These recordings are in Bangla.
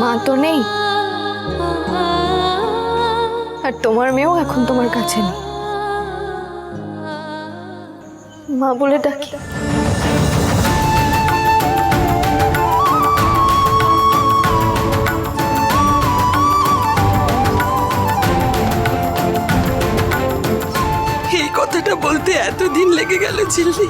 মা তো নেই। আর তোমার মেয়েও এখন তোমার কাছে নেই। মা বলে ডাকি। এই কথাটা বলতে এতদিন লেগে গেল ঝিল্লি।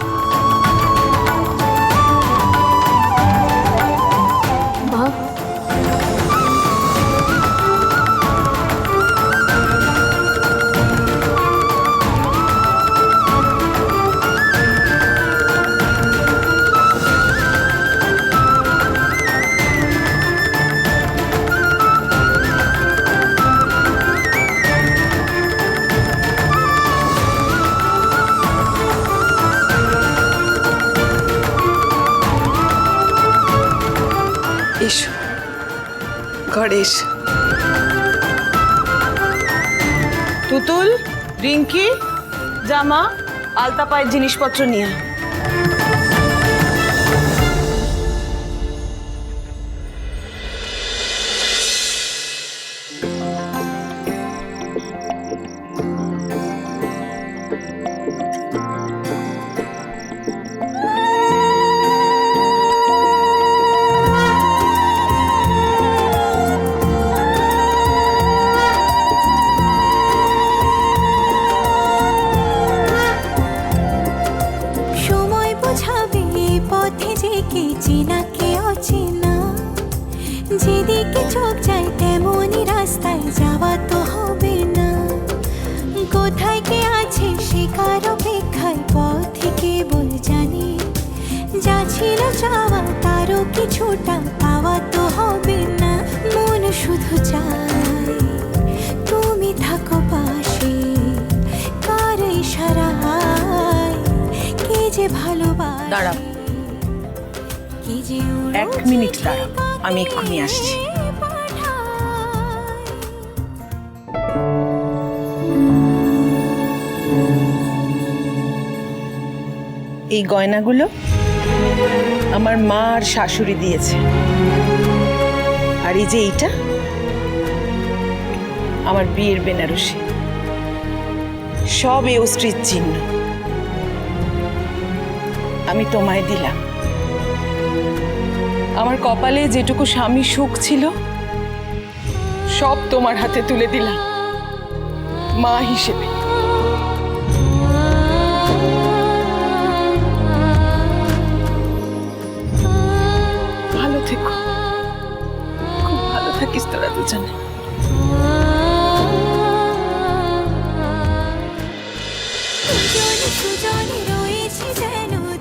এসো ঘরে এসো তুতুল রিঙ্কি জামা আলতা পায়ের জিনিসপত্র নিয়ে অচেনা যেদিকে চোখ যায় তেমনই রাস্তায় যাওয়া তো হবে না। কোথায় কে আছে সে কার অপেক্ষায় পথে কেবল জানে। যা ছিল চাওয়া তারও কিছুটা পাওয়া তো হবে না। মন শুধু চায়, তুমি থাকো পাশে কার ইশারায় কে যে ভালোবাসে? এক মিনিট দাঁড়াও, আমি এক্ষুনি আসছি। এই গয়নাগুলো আমার মা আর শাশুড়ি দিয়েছে। আর এই যে এইটা আমার বিয়ের বেনারসি। সব এ স্ত্রীর চিহ্ন। আমি তোমায় দিলাম। আমার কপালে যেটুকু স্বামী সুখ ছিল, সব তোমার হাতে তুলে দিলাম। মা হিসেবে। ভালো থেকো। খুব ভালো থাকিস তোরা দুজনে। সুজনে রয়েছে